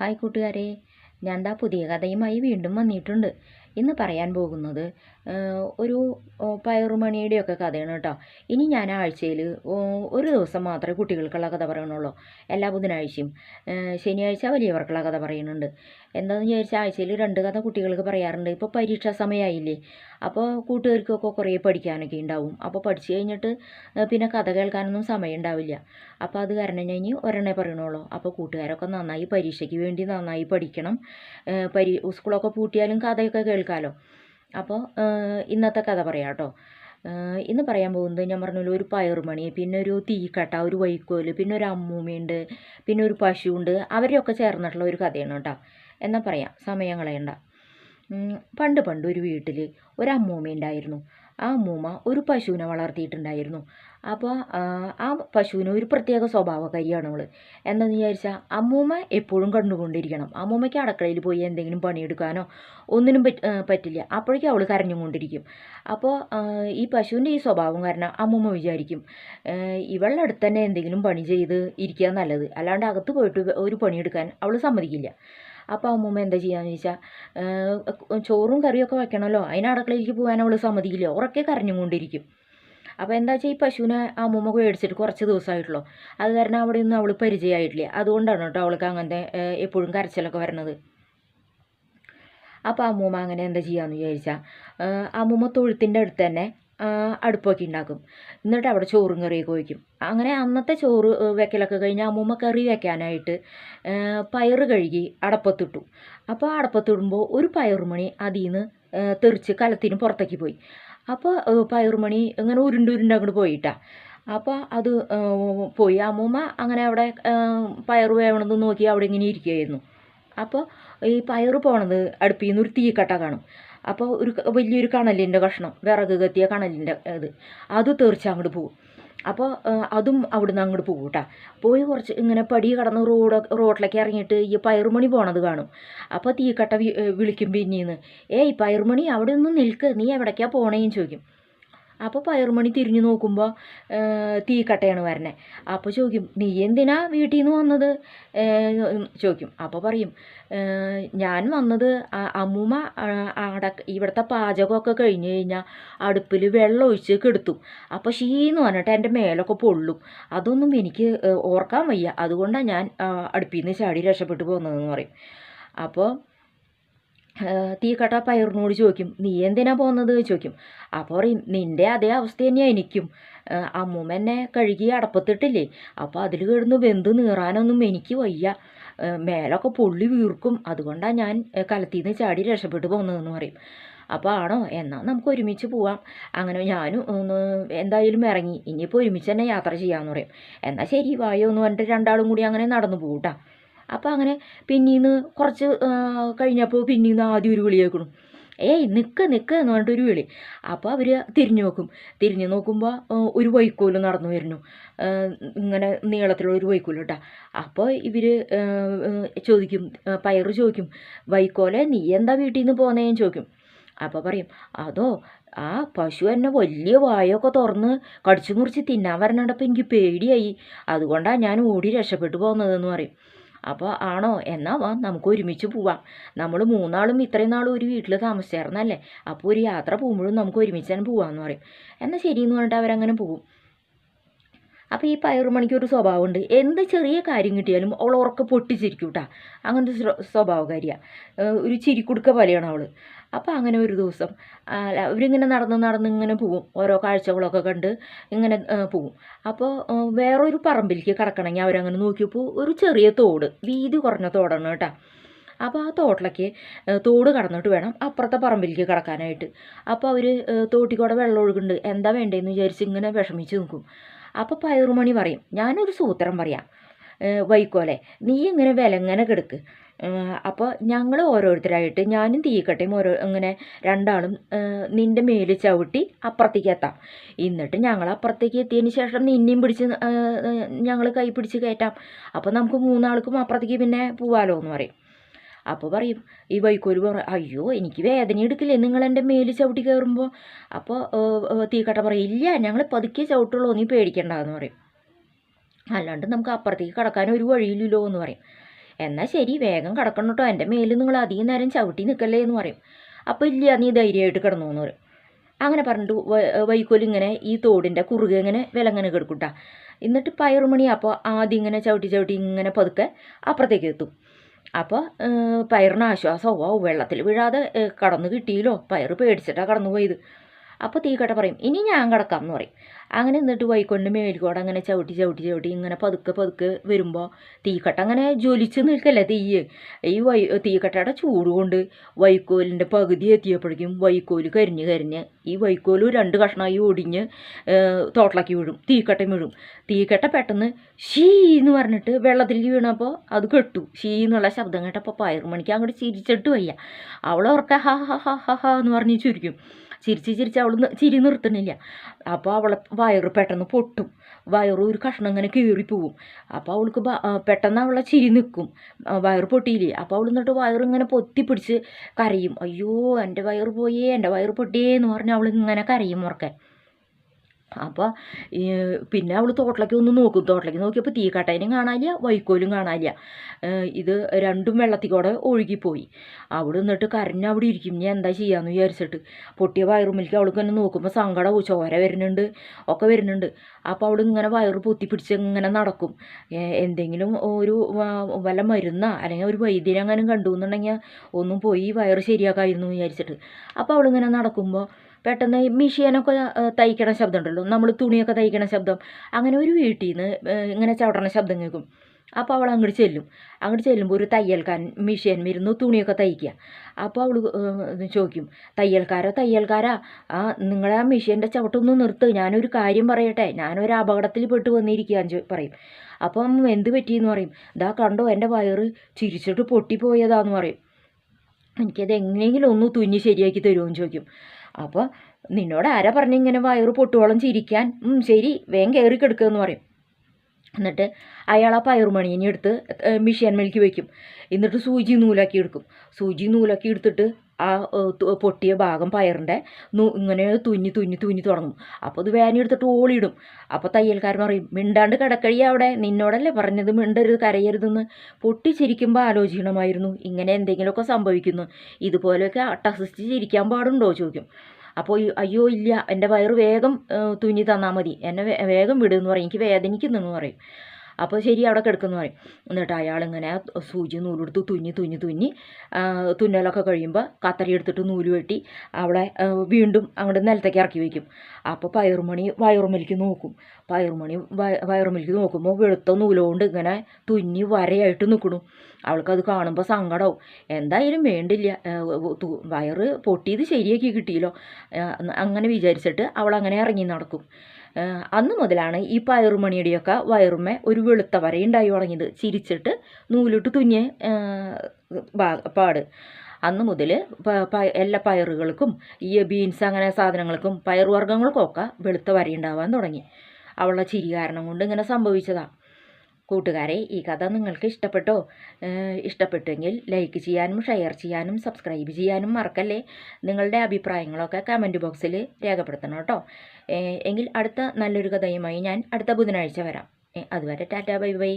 Hi കൂട്ടുകാരെ. ഞാൻ ദാ പുതിയ കഥയുമായി വീണ്ടും വന്നിട്ടുണ്ട്. ഇന്ന് പറയാൻ പോകുന്നത് ഒരു പയറുമണിയുടെയൊക്കെ കഥയാണ് കേട്ടോ. ഇനി ഞാൻ ആഴ്ചയിൽ ഒരു ദിവസം മാത്രമേ കുട്ടികൾക്കുള്ള കഥ പറയണുള്ളൂ എല്ലാ ബുധനാഴ്ചയും. ശനിയാഴ്ച വലിയവർക്കുള്ള കഥ പറയുന്നുണ്ട്. എന്താണെന്ന് വിചാരിച്ചാൽ ആഴ്ചയിൽ രണ്ട് കഥ കുട്ടികൾക്ക് പറയാറുണ്ട്. ഇപ്പോൾ പരീക്ഷാ സമയമായില്ലേ അപ്പോൾ കൂട്ടുകാർക്കൊക്കെ കുറേ പഠിക്കാനൊക്കെ ഉണ്ടാവും. അപ്പോൾ പഠിച്ചു കഴിഞ്ഞിട്ട് പിന്നെ കഥ കേൾക്കാനൊന്നും സമയം ഉണ്ടാവില്ല. അപ്പോൾ അത് കാരണം ഞാൻ ഒരെണ്ണേ പറയണുള്ളൂ അപ്പോൾ കൂട്ടുകാരൊക്കെ നന്നായി പരീക്ഷയ്ക്ക് വേണ്ടി നന്നായി പഠിക്കണം. സ്കൂളൊക്കെ പൂട്ടിയാലും കഥയൊക്കെ കേൾക്കാമല്ലോ അപ്പോൾ ഇന്നത്തെ കഥ പറയാം കേട്ടോ. ഇന്ന് പറയാൻ പോകുന്നത് ഞാൻ പറഞ്ഞല്ലോ ഒരു പയറുമണി പിന്നെ ഒരു തീക്കട്ട ഒരു വൈക്കോൽ പിന്നെ ഒരു അമ്മൂമ്മയുണ്ട് പിന്നെ ഒരു പശുവുണ്ട്. അവരെയൊക്കെ ചേർന്നിട്ടുള്ള ഒരു കഥയാണ് കേട്ടോ. എന്നാൽ പറയാം സമയം കളയണ്ട. പണ്ട് പണ്ട് ഒരു വീട്ടിൽ ഒരു അമ്മൂമ്മ ഉണ്ടായിരുന്നു ആ അമ്മൂമ്മ ഒരു പശുവിനെ വളർത്തിയിട്ടുണ്ടായിരുന്നു. അപ്പോൾ ആ പശുവിന് ഒരു പ്രത്യേക സ്വഭാവക്കാരിയാണ് അവൾ എന്താണെന്ന് വിചാരിച്ചാൽ അമ്മൂമ്മ എപ്പോഴും കണ്ടുകൊണ്ടിരിക്കണം. അമ്മൂമ്മയ്ക്ക് അടുക്കളയിൽ പോയി എന്തെങ്കിലും പണിയെടുക്കാനോ ഒന്നിനും പറ്റ പറ്റില്ല. അപ്പോഴേക്കും അവൾ കരഞ്ഞുകൊണ്ടിരിക്കും. അപ്പോൾ ഈ പശുവിന്റെ ഈ സ്വഭാവം കാരണം അമ്മൂമ്മ വിചാരിക്കും ഇവളുടെ അടുത്ത് തന്നെ എന്തെങ്കിലും പണി ചെയ്ത് ഇരിക്കുക നല്ലത്. അല്ലാണ്ട് അകത്ത് പോയിട്ട് ഒരു പണിയെടുക്കാൻ അവൾ സമ്മതിക്കില്ല. അപ്പോൾ അമ്മൂമ്മ എന്താ ചെയ്യാന്ന് ചോദിച്ചാൽ ചോറും കറിയൊക്കെ വെക്കണമല്ലോ അതിന് അടുക്കളയിലേക്ക് പോകാൻ അവൾ സമ്മതിയില്ല ഉറക്കെ കരഞ്ഞുകൊണ്ടിരിക്കും അപ്പോൾ എന്താ വെച്ചാൽ ഈ പശുവിനെ ആ അമ്മൂമ്മ മേടിച്ചിട്ട് കുറച്ച് ദിവസമായിട്ടുള്ളൂ അത് കാരണം അവിടെ ഒന്നും അവൾ പരിചയമായിട്ടില്ല അതുകൊണ്ടാണ് കേട്ടോ അവൾക്ക് അങ്ങനത്തെ എപ്പോഴും കരച്ചിലൊക്കെ വരണത് അപ്പോൾ അമ്മൂമ്മ അങ്ങനെ എന്താ ചെയ്യാന്ന് വിചാരിച്ചാൽ അമ്മൂമ്മ തൊഴുത്തിന്റെ അടുത്ത് തന്നെ അടുപ്പൊക്കെ ഉണ്ടാക്കും എന്നിട്ട് അവിടെ ചോറും കറിയൊക്കെ വയ്ക്കും അങ്ങനെ അന്നത്തെ ചോറ് വെക്കലൊക്കെ കഴിഞ്ഞ് അമ്മൂമ്മ കറി വെക്കാനായിട്ട് പയറ് കഴുകി അടപ്പത്തിട്ടു. അപ്പോൾ അടപ്പത്തിടുമ്പോൾ ഒരു പയറുമണി അതിൽ നിന്ന് തെറിച്ച് കലത്തിന് പുറത്തേക്ക് പോയി. അപ്പോൾ പയറുമണി ഇങ്ങനെ ഉരുണ്ട് ഉരുണ്ട് അങ്ങോട്ട് പോയിട്ടാ. അപ്പോൾ അത് പോയി. അമ്മൂമ്മ അങ്ങനെ അവിടെ പയറ് വേവണത് നോക്കി അവിടെ ഇങ്ങനെ ഇരിക്കുകയായിരുന്നു അപ്പോൾ ഈ പയറ് പോണത് അടുപ്പിൽ നിന്ന് ഒരു തീക്കട്ട കാണും. അപ്പോൾ ഒരു വലിയൊരു കണലിന്റെ കഷ്ണം വിറക് കത്തിയ കണലിന്റെ ഇത് അത് തെറിച്ച് അങ്ങോട്ട് പോകും അപ്പോൾ അതും അവിടുന്ന് അങ്ങോട്ട് പോകും കേട്ടോ പോയി കുറച്ച് ഇങ്ങനെ പടി കടന്ന് റോഡ് റോഡിലേക്ക് ഇറങ്ങിയിട്ട് ഈ പയറുമണി പോണത് കാണും. അപ്പോൾ തീക്കട്ട വിളിക്കും പിന്നീന്ന്. ഏയ് പയറുമണി അവിടെ ഒന്ന് നിൽക്ക്. നീ എവിടേക്കാണ് പോണേന്ന് ചോദിക്കും. അപ്പോൾ പയർമണി തിരിഞ്ഞു നോക്കുമ്പോൾ തീക്കട്ടയാണ് വരണേ. അപ്പോൾ ചോദിക്കും നീ എന്തിനാ വീട്ടിൽ നിന്ന് വന്നത് ചോദിക്കും. അപ്പോൾ പറയും ഞാൻ വന്നത് അമ്മൂമ്മ അട ഇവിടുത്തെ പാചകമൊക്കെ കഴിഞ്ഞ് കഴിഞ്ഞാൽ അടുപ്പിൽ വെള്ളം ഒഴിച്ച് കെടുത്തും. അപ്പോൾ ഷീന്ന് പറഞ്ഞിട്ട് എന്റെ മേലൊക്കെ പൊള്ളും. അതൊന്നും എനിക്ക് ഓർക്കാൻ വയ്യ. അതുകൊണ്ടാണ് ഞാൻ അടുപ്പിൽ നിന്ന് ചാടി രക്ഷപ്പെട്ടു പോകുന്നതെന്ന് പറയും. അപ്പോൾ തീക്കട്ട പയറിനോട് ചോദിക്കും നീ എന്തിനാ പോകുന്നത് ചോദിക്കും. അപ്പോൾ പറയും നിന്റെ അതേ അവസ്ഥ തന്നെയാണ് എനിക്കും. അമ്മൂമ്മ എന്നെ കഴുകി അടപ്പത്തിട്ടില്ലേ? അപ്പോൾ അതിൽ കിടന്ന് വെന്ത് നീറാനൊന്നും എനിക്ക് വയ്യ. മേലൊക്കെ പൊള്ളി വീർക്കും. അതുകൊണ്ടാണ് ഞാൻ കലത്തിൽ നിന്ന് ചാടി രക്ഷപ്പെട്ടു പോകുന്നതെന്ന് പറയും. അപ്പോൾ ആണോ? എന്നാൽ നമുക്ക് ഒരുമിച്ച് പോവാം. അങ്ങനെ ഞാനും ഒന്ന് എന്തായാലും ഇറങ്ങി ഇനിയിപ്പോൾ ഒരുമിച്ച് തന്നെ യാത്ര ചെയ്യാമെന്ന് പറയും. എന്നാൽ ശരി വായോ എന്ന് പറഞ്ഞിട്ട് രണ്ടാളും കൂടി അങ്ങനെ നടന്നു പോകും കേട്ടോ അപ്പോൾ അങ്ങനെ പിന്നീന്ന് കുറച്ച് കഴിഞ്ഞപ്പോൾ പിന്നീന്ന് ആദ്യം ഒരു വിളി കേൾക്കണം. ഏയ് നിൽക്ക് നിൽക്ക് എന്ന് പറഞ്ഞിട്ടൊരു വിളി. അപ്പോൾ അവർ തിരിഞ്ഞു നോക്കും. തിരിഞ്ഞു നോക്കുമ്പോൾ ഒരു വൈക്കോൽ നടന്നു വരുന്നു. ഇങ്ങനെ നീളത്തിലുള്ള ഒരു വൈക്കോൽ കേട്ടോ. അപ്പോൾ ഇവർ ചോദിക്കും പയറ് ചോദിക്കും വൈക്കോലെ നീ എന്താ വീട്ടിൽ നിന്ന് പോന്നേന്ന് ചോദിക്കും. അപ്പോൾ പറയും അതോ ആ പശു എന്നെ വലിയ വായൊക്കെ തുറന്ന് കടിച്ചു മുറിച്ച് തിന്നാൻ വരണപ്പോൾ എനിക്ക് പേടിയായി. അതുകൊണ്ടാണ് ഞാൻ ഓടി രക്ഷപ്പെട്ടു പോകുന്നതെന്ന് പറയും. അപ്പോൾ ആണോ? എന്നാ വാ നമുക്ക് ഒരുമിച്ച് പോവാം. നമ്മൾ മൂന്നാളും ഇത്രയും നാളും ഒരു വീട്ടിൽ താമസിച്ചായിരുന്നല്ലേ? അപ്പോൾ ഒരു യാത്ര പോകുമ്പോഴും നമുക്ക് ഒരുമിച്ച് തന്നെ പോവാമെന്ന് പറയും. എന്നാൽ ശരിയെന്ന് പറഞ്ഞിട്ട് അവരങ്ങനെ പോകും അപ്പോൾ ഈ പയറുമണിക്ക് ഒരു സ്വഭാവമുണ്ട്. എന്ത് ചെറിയ കാര്യം കിട്ടിയാലും അവൾ ഉറക്കെ പൊട്ടിച്ചിരിക്കും കേട്ടോ അങ്ങനത്തെ സ്വഭാവകാരിയാണ് ഒരു ചിരിക്കുടുക്ക പോലെയാണ് അവൾ അപ്പോൾ അങ്ങനെ ഒരു ദിവസം അവരിങ്ങനെ നടന്ന് നടന്ന് ഇങ്ങനെ പോവും. ഓരോ കാഴ്ചകളൊക്കെ കണ്ട് ഇങ്ങനെ പോവും. അപ്പോൾ വേറൊരു പറമ്പിലേക്ക് കിടക്കണമെങ്കിൽ അവരങ്ങനെ നോക്കിയപ്പോൾ ഒരു ചെറിയ തോട് വീതി കുറഞ്ഞ തോടാണ് കേട്ടോ. അപ്പോൾ ആ തോട്ടിലേക്ക് തോട് കടന്നിട്ട് വേണം അപ്പുറത്തെ പറമ്പിലേക്ക് കിടക്കാനായിട്ട്. അപ്പോൾ അവർ തോട്ടിക്കൂടെ വെള്ളം ഒഴുകുന്നുണ്ട്. എന്താ വേണ്ടതെന്ന് വിചാരിച്ച് ഇങ്ങനെ വിഷമിച്ച് നിൽക്കും അപ്പോൾ പയറുമണി പറയും ഞാനൊരു സൂത്രം പറയാം വൈക്കോലെ നീ ഇങ്ങനെ വിലങ്ങനെ കിടക്ക്. അപ്പോൾ ഞങ്ങൾ ഓരോരുത്തരായിട്ട് ഞാനും തീക്കട്ടയും ഓരോ ഇങ്ങനെ രണ്ടാളും നിന്റെ മേൽ ചവിട്ടി അപ്പുറത്തേക്ക് എത്താം. എന്നിട്ട് ഞങ്ങൾ അപ്പുറത്തേക്ക് എത്തിയതിന് ശേഷം നിന്നെയും പിടിച്ച് ഞങ്ങൾ കൈ പിടിച്ച് കയറ്റാം. അപ്പോൾ നമുക്ക് മൂന്നാൾക്കും അപ്പുറത്തേക്ക് പിന്നെ പോവാലോ എന്ന് പറയും. അപ്പോൾ പറയും ഈ വൈക്കോൽ പറ അയ്യോ എനിക്ക് വേദന എടുക്കില്ലേ നിങ്ങൾ എന്റെ മേൽ ചവിട്ടി കയറുമ്പോൾ അപ്പോൾ തീക്കട്ട പറയും ഇല്ല ഞങ്ങൾ പതുക്കെ ചവിട്ടുള്ളൂ നീ പേടിക്കണ്ടെന്ന് പറയും. അല്ലാണ്ട് നമുക്ക് അപ്പുറത്തേക്ക് കടക്കാൻ ഒരു വഴിയില്ലല്ലോ എന്ന് പറയും. എന്നാൽ ശരി വേഗം കിടക്കണം കേട്ടോ എന്റെ മേലിൽ നിങ്ങൾ അധികം നേരം ചവിട്ടി നിൽക്കല്ലേ എന്ന് പറയും. അപ്പോൾ ഇല്ല നീ ധൈര്യമായിട്ട് കിടന്നു എന്ന് പറയും. അങ്ങനെ പറഞ്ഞിട്ട് വൈക്കോൽ ഇങ്ങനെ ഈ തോടിന്റെ കുറുകെ ഇങ്ങനെ വിലങ്ങനെ കിടക്കൂട്ടാ. എന്നിട്ട് പയറുമണി അപ്പോൾ ആദ്യം ഇങ്ങനെ ചവിട്ടി ചവിട്ടി ഇങ്ങനെ പതുക്കെ അപ്പുറത്തേക്ക് എത്തും. അപ്പോൾ പയറിന് ആശ്വാസം വെള്ളത്തിൽ വീഴാതെ കടന്നു കിട്ടിയില്ലോ. പയറ് പേടിച്ചിട്ടാണ് കടന്നു പോയത് അപ്പോൾ തീക്കട്ട പറയും ഇനി ഞാൻ കിടക്കാം എന്ന് പറയും. അങ്ങനെ എന്നിട്ട് വൈക്കൊണ്ട് മേൽക്കോട് അങ്ങനെ ചവിട്ടി ചവിട്ടി ചവിട്ടി ഇങ്ങനെ പതുക്കെ പതുക്കെ വരുമ്പോൾ തീക്കട്ട അങ്ങനെ ജ്വലിച്ച് നിൽക്കല്ലേ തീയ്. ഈ വൈ തീക്കട്ടയുടെ ചൂട് കൊണ്ട് വൈക്കോലിന്റെ പകുതി എത്തിയപ്പോഴേക്കും വൈക്കോൽ കരിഞ്ഞ് കരിഞ്ഞ് ഈ വൈക്കോൽ രണ്ട് കഷ്ണമായി ഒടിഞ്ഞ് തോട്ടിലാക്കി വീഴും തീക്കട്ട വീഴും. തീക്കട്ട പെട്ടെന്ന് ഷീ എന്ന് പറഞ്ഞിട്ട് വെള്ളത്തിലേക്ക് വീണപ്പോൾ അത് കെട്ടു. ഷീ എന്നുള്ള ശബ്ദം കേട്ടപ്പോൾ പയറുമണിക്ക് അങ്ങോട്ട് ചിരിച്ചിട്ട് വയ്യ. അവളോർക്ക ഹ ഹ ഹ ഹ എന്ന് പറഞ്ഞ് ചുരിക്കും. ചിരിച്ച് ചിരിച്ച് അവൾ ചിരി നിർത്തുന്നില്ല. അപ്പോൾ അവളെ വയറ് പെട്ടെന്ന് പൊട്ടും. വയറ് ഒരു കഷ്ണം ഇങ്ങനെ കീറിപ്പോവും. അപ്പോൾ അവൾക്ക് പെട്ടെന്ന് അവളെ ചിരി നിൽക്കും വയറ് പൊട്ടിയില്ലേ? അപ്പോൾ അവൾ എന്നിട്ട് വയറ് ഇങ്ങനെ പൊത്തി പിടിച്ച് കരയും. അയ്യോ എന്റെ വയറ് പോയേ എന്റെ വയറ് പൊട്ടിയേ എന്ന് പറഞ്ഞ് അവൾ ഇങ്ങനെ കരയും ഉറക്കെ. അപ്പോൾ ഈ പിന്നെ അവൾ തോട്ടിലേക്ക് ഒന്ന് നോക്കും. തോട്ടിലേക്ക് നോക്കിയപ്പോൾ തീക്കട്ടേനും കാണാനില്ല വൈക്കോലും കാണാനില്ല. ഇത് രണ്ടും വെള്ളത്തിൽ കൂടെ ഒഴുകിപ്പോയി. അവിടെ നിന്നിട്ട് കരഞ്ഞ് അവിടെ ഇരിക്കും. ഞാൻ എന്താ ചെയ്യാന്ന് വിചാരിച്ചിട്ട്. പൊട്ടിയ വയറുമ്മിലേക്ക് അവൾക്ക് തന്നെ നോക്കുമ്പോൾ സങ്കടം ചോര വരുന്നുണ്ട് ഒക്കെ വരുന്നുണ്ട്. അപ്പോൾ അവൾ ഇങ്ങനെ വയറ് പൊത്തി പിടിച്ച് ഇങ്ങനെ നടക്കും. എന്തെങ്കിലും ഒരു വല്ല മരുന്നാ അല്ലെങ്കിൽ ഒരു വൈദ്യനെ അങ്ങനെ കണ്ടു എന്നുണ്ടെങ്കിൽ ഒന്നും പോയി വയറ് ശരിയാക്കായിരുന്നു വിചാരിച്ചിട്ട്. അപ്പോൾ അവളിങ്ങനെ നടക്കുമ്പോൾ പെട്ടെന്ന് മിഷീനൊക്കെ തയ്ക്കണ ശബ്ദം ഉണ്ടല്ലോ നമ്മൾ തുണിയൊക്കെ തയ്ക്കണ ശബ്ദം. അങ്ങനെ ഒരു വീട്ടിൽ നിന്ന് ഇങ്ങനെ ചവിടണ ശബ്ദം കേൾക്കും. അപ്പോൾ അവൾ അങ്ങോട്ട് ചെല്ലും. അങ്ങോട്ട് ചെല്ലുമ്പോൾ ഒരു തയ്യൽക്കാരൻ മിഷീൻ വരുന്നു തുണിയൊക്കെ തയ്ക്കുക അപ്പോൾ അവൾ ചോദിക്കും തയ്യൽക്കാരാ തയ്യൽക്കാരാ? ആ നിങ്ങളെ ആ മിഷീന്റെ ചവിട്ടൊന്ന് നിർത്ത്. ഞാനൊരു കാര്യം പറയട്ടെ. ഞാനൊരു അപകടത്തിൽ പെട്ട് വന്നിരിക്കുകയെന്ന് പറയും. അപ്പം എന്ത് പറ്റിയെന്ന് പറയും. ഇതാ കണ്ടോ എന്റെ വയറ് ചിരിച്ചിട്ട് പൊട്ടിപ്പോയതാന്ന് പറയും. എനിക്കത് എങ്ങനെയെങ്കിലും ഒന്ന് തുന്നി ശരിയാക്കി തരുമോ എന്ന് ചോദിക്കും. അപ്പോൾ നിന്നോട് ആരാ പറഞ്ഞ ഇങ്ങനെ വയറ് പൊട്ടുവോളം ചിരിക്കാൻ? ശരി വേഗം കയറി കിടക്കുമെന്ന് പറയും. എന്നിട്ട് അയാൾ ആ പയറുമണീനെ എടുത്ത് മിഷ്യൻ മേലേക്ക് വയ്ക്കും എന്നിട്ട് സൂചി നൂലാക്കി എടുക്കും. സൂചി നൂലാക്കി എടുത്തിട്ട് ആ പൊട്ടിയ ഭാഗം പയറിന്റെ ഇങ്ങനെ തുന്നി തുന്നി തുന്നി തുടങ്ങും. അപ്പോൾ അത് വേന എടുത്തിട്ട് ഓളിയിടും അപ്പോൾ തയ്യൽക്കാരൻ പറയും മിണ്ടാണ്ട് കിടക്കഴിയ അവിടെ. നിന്നോടല്ലേ പറഞ്ഞത്? മിണ്ടരുത് കരയരുതെന്ന്. പൊട്ടിച്ചിരിക്കുമ്പോൾ ആലോചിക്കണമായിരുന്നു. ഇങ്ങനെ എന്തെങ്കിലുമൊക്കെ സംഭവിക്കുന്നു. ഇതുപോലെയൊക്കെ അട്ടസിച്ച് ചിരിക്കാൻ പാടുണ്ടോ ചോദിക്കും. അപ്പോൾ അയ്യോ ഇല്ല. എന്റെ വയറ് വേഗം തുന്നി തന്നാൽ മതി. എന്നെ വേഗം വിടുമെന്ന് പറയും. എനിക്ക് വേദനിക്കുന്നെന്ന് പറയും. അപ്പോൾ ശരി അവിടെ കിടക്കുന്നു പറയും. എന്നിട്ട് അയാളിങ്ങനെ സൂചി നൂലെടുത്ത് തുന്നി തുന്നി തുന്നി തുന്നലൊക്കെ കഴിയുമ്പോൾ കത്തരി എടുത്തിട്ട് നൂൽ വെട്ടി അവിടെ വീണ്ടും അങ്ങോട്ട് നിലത്തേക്ക് ഇറക്കി വയ്ക്കും അപ്പോൾ പയറുമണി വയറുമലിക്ക് നോക്കും. പയറുമണി വയ- വയറുമലിക്ക് നോക്കുമ്പോൾ വെളുത്ത നൂലുകൊണ്ട് ഇങ്ങനെ തുന്നി വരയായിട്ട് നിൽക്കണു അവൾക്കത് കാണുമ്പോൾ സങ്കടവും. എന്തായാലും വേണ്ടില്ല. വയറ് പൊട്ടിയത് ശരിയാക്കി കിട്ടിയല്ലോ. അങ്ങനെ വിചാരിച്ചിട്ട് അവൾ അങ്ങനെ ഇറങ്ങി നടക്കും. അന്ന് മുതലാണ് ഈ പയറുമണിയുടെയൊക്കെ വയറുമേ ഒരു വെളുത്ത ഉണ്ടായി തുടങ്ങിയത്. ചിരിച്ചിട്ട് നൂലിട്ട് തുന്നിയ പാട്. അന്ന് മുതൽ എല്ലാ പയറുകൾക്കും ഈ ബീൻസ് അങ്ങനെ സാധനങ്ങൾക്കും പയറുവർഗങ്ങൾക്കൊക്കെ വെളുത്ത വരയുണ്ടാവാൻ തുടങ്ങി. അവളുടെ ചിരി കാരണം കൊണ്ട് ഇങ്ങനെ സംഭവിച്ചതാണ് കൂട്ടുകാരെ ഈ കഥ നിങ്ങൾക്ക് ഇഷ്ടപ്പെട്ടോ? ഇഷ്ടപ്പെട്ടുവെങ്കിൽ ലൈക്ക് ചെയ്യാനും ഷെയർ ചെയ്യാനും സബ്സ്ക്രൈബ് ചെയ്യാനും മറക്കല്ലേ? നിങ്ങളുടെ അഭിപ്രായങ്ങളൊക്കെ കമന്റ് ബോക്സിൽ രേഖപ്പെടുത്തണം കേട്ടോ. എങ്കിൽ അടുത്ത നല്ലൊരു കഥയുമായി ഞാൻ അടുത്ത ബുധനാഴ്ച വരാം. അതുവരെ ടാറ്റാ ബൈ ബൈ.